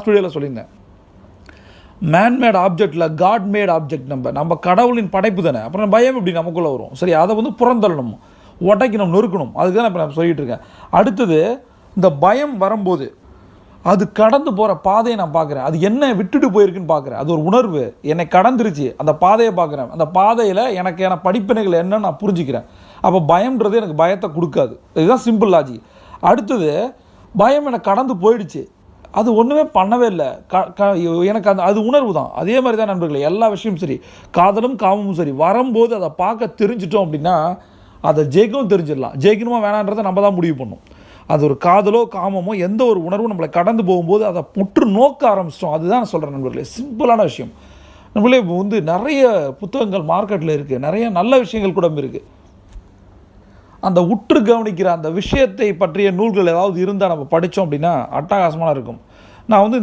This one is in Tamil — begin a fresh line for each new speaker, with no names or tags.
ஸ்டுடியோவில் சொல்லியிருந்தேன். மேன்மேட் ஆப்ஜெக்டில் காட் மேட் ஆப்ஜெக்ட் நம்ம நம்ம கடவுளின் படைப்பு தானே? அப்புறம் பயம் இப்படி நமக்குள்ளே வரும்? சரி அதை வந்து புறந்தள்ளணும் உடைக்கணும் நொறுக்கணும். அதுக்கு தான் இப்போ நான் சொல்லிகிட்டு இருக்கேன். அடுத்தது இந்த பயம் வரும்போது அது கடந்து போகிற பாதையை நான் பார்க்குறேன். அது என்ன விட்டுட்டு போயிருக்குன்னு பார்க்குறேன். அது ஒரு உணர்வு. என்னை கடந்துருச்சு. அந்த பாதையை பார்க்குறேன். அந்த பாதையில் எனக்கான படிப்பினைகள் என்னன்னு நான் புரிஞ்சுக்கிறேன். அப்போ பயம்ன்றது எனக்கு பயத்தை கொடுக்காது. இதுதான் சிம்பிள் லாஜி அடுத்தது பயம் எனக்கு கடந்து போயிடுச்சு. அது ஒன்றுமே பண்ணவே இல்லை. க க எனக்கு அந்த அது உணர்வு தான். அதே மாதிரி தான் நண்பர்களே எல்லா விஷயமும் சரி. காதலும் காமமும் சரி. வரும்போது அதை பார்க்க தெரிஞ்சிட்டோம் அப்படின்னா அதை ஜெயிக்கவும் தெரிஞ்சிடலாம். ஜெயிக்கணுமா வேணான்றதை நம்ம தான் முடிவு பண்ணும். அது ஒரு காதலோ காமமோ எந்த ஒரு உணர்வும் நம்மளை கடந்து போகும்போது அதை முற்று நோக்க ஆரம்பிச்சிட்டோம். அதுதான் நான் சொல்கிறேன் நண்பர்களே. சிம்பிளான விஷயம். நம்மளே இப்போ வந்து நிறைய புத்தகங்கள் மார்க்கெட்டில் இருக்குது நிறைய நல்ல விஷயங்கள் கூட இருக்குது அந்த உற்று கவனிக்கிற அந்த விஷயத்தை பற்றிய நூல்கள் ஏதாவது இருந்தால் நம்ம படித்தோம் அப்படின்னா அட்டகாசமாக இருக்கும். நான் வந்து